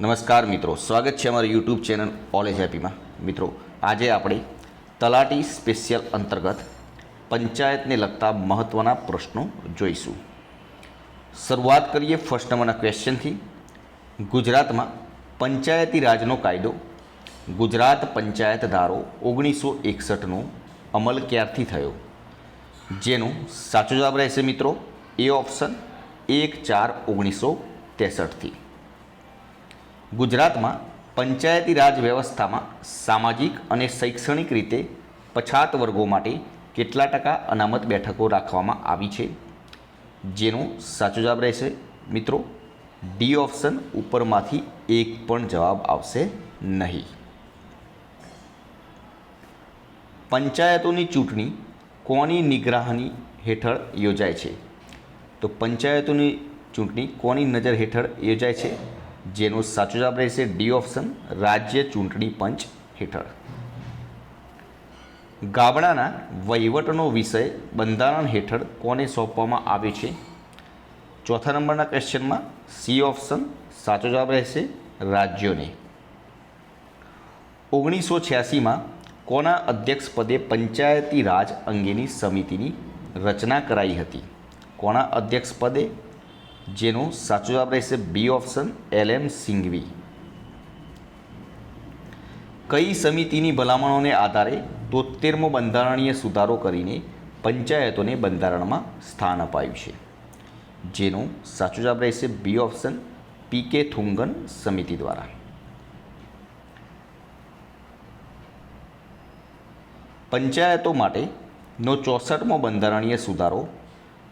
નમસ્કાર મિત્રો, સ્વાગત છે અમારી યુટ્યુબ ચેનલ ઓલેજ હેપીમાં મિત્રો, આજે આપણે તલાટી સ્પેશિયલ અંતર્ગત પંચાયતને લગતા મહત્ત્વના પ્રશ્નો જોઈશું. શરૂઆત કરીએ ફર્સ્ટ નંબરના ક્વેશ્ચનથી ગુજરાતમાં પંચાયતી રાજનો કાયદો, ગુજરાત પંચાયત ધારો ઓગણીસો એકસઠનો અમલ ક્યારથી થયો? જેનો સાચો જવાબ રહેશે મિત્રો, એ ઓપ્શન એક ચાર ઓગણીસો ત્રેસઠથી ગુજરાતમાં પંચાયતી રાજ વ્યવસ્થામાં સામાજિક અને શૈક્ષણિક રીતે પછાત વર્ગો માટે કેટલા ટકા અનામત બેઠકો રાખવામાં આવી છે? જેનો સાચો જવાબ રહેશે, મિત્રો ડી ઓપ્શન ઉપરમાંથી એક પણ જવાબ આવશે નહીં. પંચાયતોની ચૂંટણી કોની નિગ્રહની હેઠળ યોજાય છે? તો પંચાયતોની ચૂંટણી કોની નજર હેઠળ યોજાય છે? જેનો સાચો જવાબ રહેશે ડી ઓપ્શન, રાજ્ય ચૂંટણી પંચ હેઠળ. ગામડાના વહીવટનો વિષય બંધારણ હેઠળ કોને સોંપવામાં આવ્યો છે? ચોથા નંબરના ક્વેશ્ચનમાં સી ઓપ્શન સાચો જવાબ રહેશે રાજ્યોને. ઓગણીસો છ્યાસીમાં કોના અધ્યક્ષપદે પંચાયતી રાજ અંગેની સમિતિની રચના કરાઈ હતી? કોના અધ્યક્ષપદે જેનો સાચો જવાબ રહેશે B option, L M Singhvi. કઈ સમિતિની ભલામણોને આધારે તોતેરમો બંધારણીય સુધારો કરીને પંચાયતોને બંધારણમાં સ્થાન અપાયું છે? જેનો સાચો જવાબ રહેશે બી ઓપ્શન, પી કે થુંગન સમિતિ દ્વારા. પંચાયતો માટેનો ચોસઠમો બંધારણીય સુધારો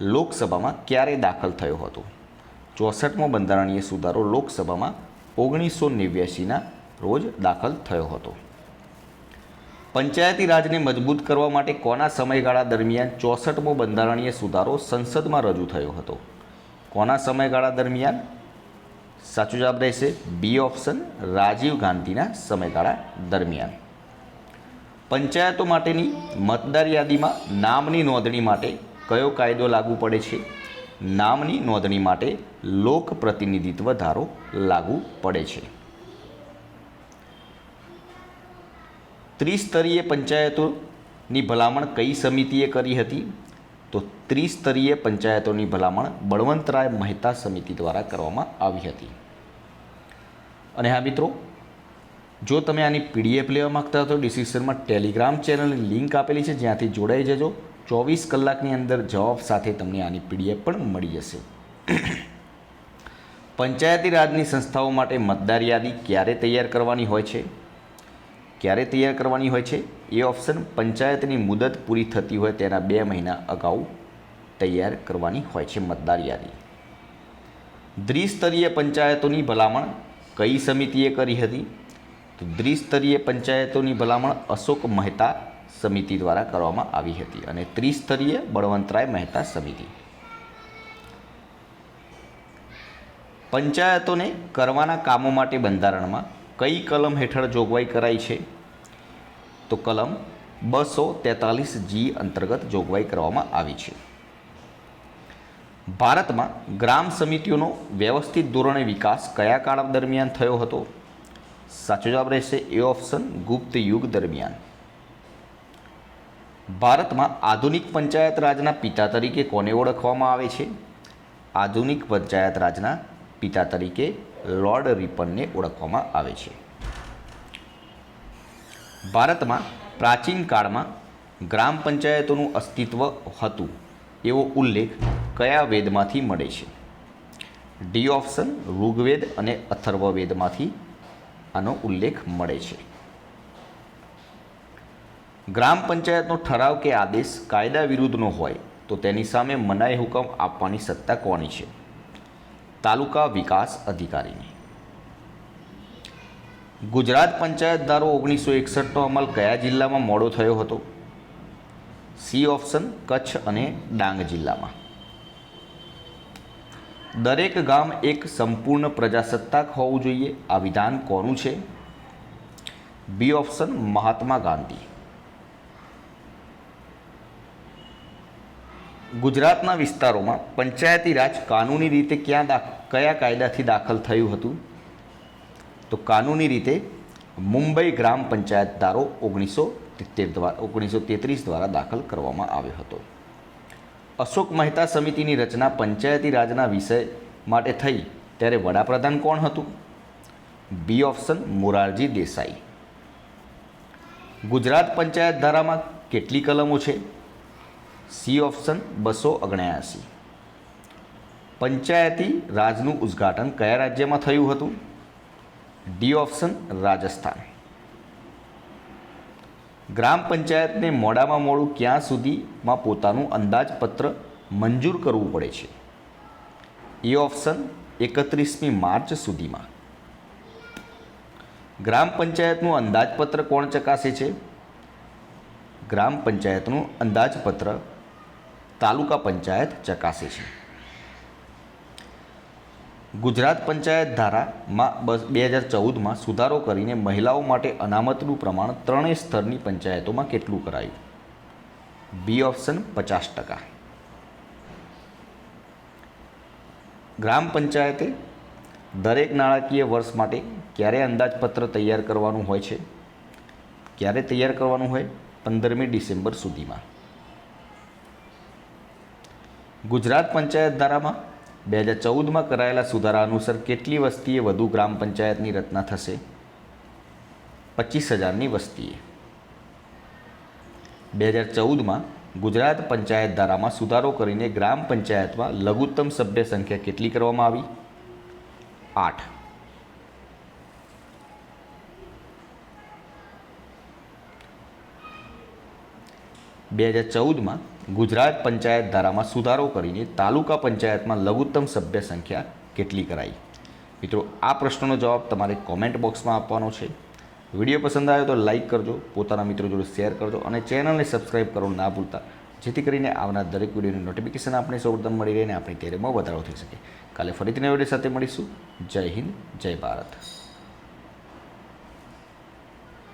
લોકસભામાં ક્યારે દાખલ થયો હતો? ચોસઠમો બંધારણીય સુધારો લોકસભામાં ઓગણીસો નેવ્યાસીના રોજ દાખલ થયો હતો. પંચાયતી રાજને મજબૂત કરવા માટે કોના સમયગાળા દરમિયાન ચોસઠમો બંધારણીય સુધારો સંસદમાં રજૂ થયો હતો? કોના સમયગાળા દરમિયાન? સાચું જવાબ રહેશે બી ઓપ્શન રાજીવ ગાંધીના સમયગાળા દરમિયાન. પંચાયતો માટેની મતદાર યાદીમાં નામની નોંધણી માટે કયો કાયદો લાગુ પડે છે? નામની નોંધણી માટે લોક પ્રતિનિધિત્વ ધારો લાગુ પડે છે. ત્રિસ્તરીય પંચાયતોની ભલામણ કઈ સમિતિએ કરી હતી? તો ત્રિસ્તરીય પંચાયતોની ભલામણ બળવંતરાય મહેતા સમિતિ દ્વારા કરવામાં આવી હતી. અને હા મિત્રો, જો તમે આની પીડીએફ લેવા માગતા હો તો ડિસ્ક્રિપ્શનમાં ટેલિગ્રામ ચેનલની લિંક આપેલી છે, જ્યાંથી જોડાઈ જજો. ચોવીસ કલાકની અંદર જવાબ સાથે તમને આની પીડીએફ પણ મળી જશે. પંચાયતી રાજની સંસ્થાઓ માટે મતદાર યાદી ક્યારે તૈયાર કરવાની હોય છે? ક્યારે તૈયાર કરવાની હોય છે? એ ઓપ્શન પંચાયતની મુદત પૂરી થતી હોય તેના બે મહિના અગાઉ તૈયાર કરવાની હોય છે મતદાર યાદી. દ્વિસ્તરીય પંચાયતોની ભલામણ કઈ સમિતિએ કરી હતી? તો દ્વિસ્તરીય પંચાયતોની ભલામણ અશોક મહેતા સમિતિ દ્વારા કરવામાં આવી હતી અને ત્રિસ્તરીય બળવંતરાય મહેતા સમિતિ. પંચાયતોને કરવાના કામો માટે બંધારણમાં કઈ કલમ હેઠળ જોગવાઈ કરાઈ છે? તો કલમ બસો તેતાલીસ જી અંતર્ગત જોગવાઈ કરવામાં આવી છે. ભારતમાં ગ્રામ સમિતિઓનો વ્યવસ્થિત ધોરણે વિકાસ કયા કાળ દરમિયાન થયો હતો? સાચો જવાબ રહેશે એ ઓપ્શન ગુપ્ત યુગ દરમિયાન. ભારતમાં આધુનિક પંચાયત રાજના પિતા તરીકે કોને ઓળખવામાં આવે છે? આધુનિક પંચાયત રાજના પિતા તરીકે લોર્ડ રિપનને ઓળખવામાં આવે છે. ભારતમાં પ્રાચીન કાળમાં ગ્રામ પંચાયતોનું અસ્તિત્વ હતું, એવો ઉલ્લેખ કયા વેદમાંથી મળે છે? ડી ઓપ્શન ઋગ્વેદ અને અથર્વવેદમાંથી આનો ઉલ્લેખ મળે છે. ગ્રામ પંચાયતનો ઠરાવ કે આદેશ કાયદા વિરુદ્ધનો હોય, તો તેની સામે મનાઈ હુકમ આપવાની સત્તા કોની છે? તાલુકા વિકાસ અધિકારીની. ગુજરાત પંચાયત ધારો ઓગણીસો એકસઠનો અમલ કયા જિલ્લામાં મોડો થયો હતો? સી ઓપ્શન કચ્છ અને ડાંગ જિલ્લામાં. દરેક ગામ એક સંપૂર્ણ પ્રજાસત્તાક હોવું જોઈએ, આ વિધાન કોનું છે? B option Mahatma Gandhi. ગુજરાતના વિસ્તારોમાં પંચાયતી રાજ કાનૂની રીતે ક્યાં દા કયા કાયદાથી દાખલ થયું હતું? તો કાનૂની રીતે મુંબઈ ગ્રામ પંચાયત ધારો ઓગણીસો તેર દ્વારા, ઓગણીસો તેત્રીસ દ્વારા દાખલ કરવામાં આવ્યો હતો. અશોક મહેતા સમિતિની રચના પંચાયતી રાજના વિષય માટે થઈ, ત્યારે વડાપ્રધાન કોણ હતું? B option Morarji Desai. Gujarat panchayat ધારામાં કેટલી કલમો છે? સી ઓપ્શન બસો ઓગણ્યાસી. પંચાયતી રાજનું ઉદ્ઘાટન કયા રાજ્યમાં થયું હતું? D option Rajasthan. ગ્રામ પંચાયતને મોડામાં મોડું ક્યાં સુધીમાં પોતાનું અંદાજપત્ર મંજૂર કરવું પડે છે? એ ઓપ્શન એકત્રીસમી માર્ચ સુધીમાં. ગ્રામ પંચાયતનું અંદાજપત્ર કોણ ચકાસે છે? ગ્રામ પંચાયતનું અંદાજપત્ર તાલુકા પંચાયત ચકાસે છે. ગુજરાત પંચાયત ધારામાં બસ બે હજાર ચૌદમાં સુધારો કરીને મહિલાઓ માટે અનામતનું પ્રમાણ ત્રણેય સ્તરની પંચાયતોમાં કેટલું કરાયું? બી ઓપ્શન પચાસ ટકા. ગ્રામ પંચાયતે દરેક નાણાકીય વર્ષ માટે ક્યારે અંદાજપત્ર તૈયાર કરવાનું હોય છે? ક્યારે તૈયાર કરવાનું હોય? પંદરમી ડિસેમ્બર સુધીમાં. ગુજરાત પંચાયત ધારામાં બે હજાર ચૌદમાં કરાયેલા સુધારા અનુસાર કેટલી વસ્તીએ વધુ ગ્રામ પંચાયતની રચના થશે? પચીસ હજારની વસ્તીએ. બે હજાર ચૌદમાં ગુજરાત પંચાયત ધારામાં સુધારો કરીને ગ્રામ પંચાયતમાં લઘુત્તમ સભ્ય સંખ્યા કેટલી કરવામાં આવી? આઠ. બે હજાર ચૌદમાં ગુજરાત પંચાયત ધારામાં સુધારો કરીને તાલુકા પંચાયતમાં લઘુત્તમ સભ્ય સંખ્યા કેટલી કરાઈ? મિત્રો, આ પ્રશ્નનો જવાબ તમારે કોમેન્ટ બોક્સમાં આપવાનો છે. વીડિયો પસંદ આવ્યો તો લાઇક કરજો, પોતાના મિત્રો જોડે શેર કરજો અને ચેનલને સબસ્ક્રાઈબ કરવાનું ના ભૂલતા, જેથી કરીને આવનાર દરેક વિડીયોની નોટિફિકેશન આપણે સૌપ્રથમ મળી રહે અને આપણે ક્યારેમાં વધારો થઈ શકે. કાલે ફરીથી નવી સાથે મળીશું. જય હિન્દ, જય ભારત.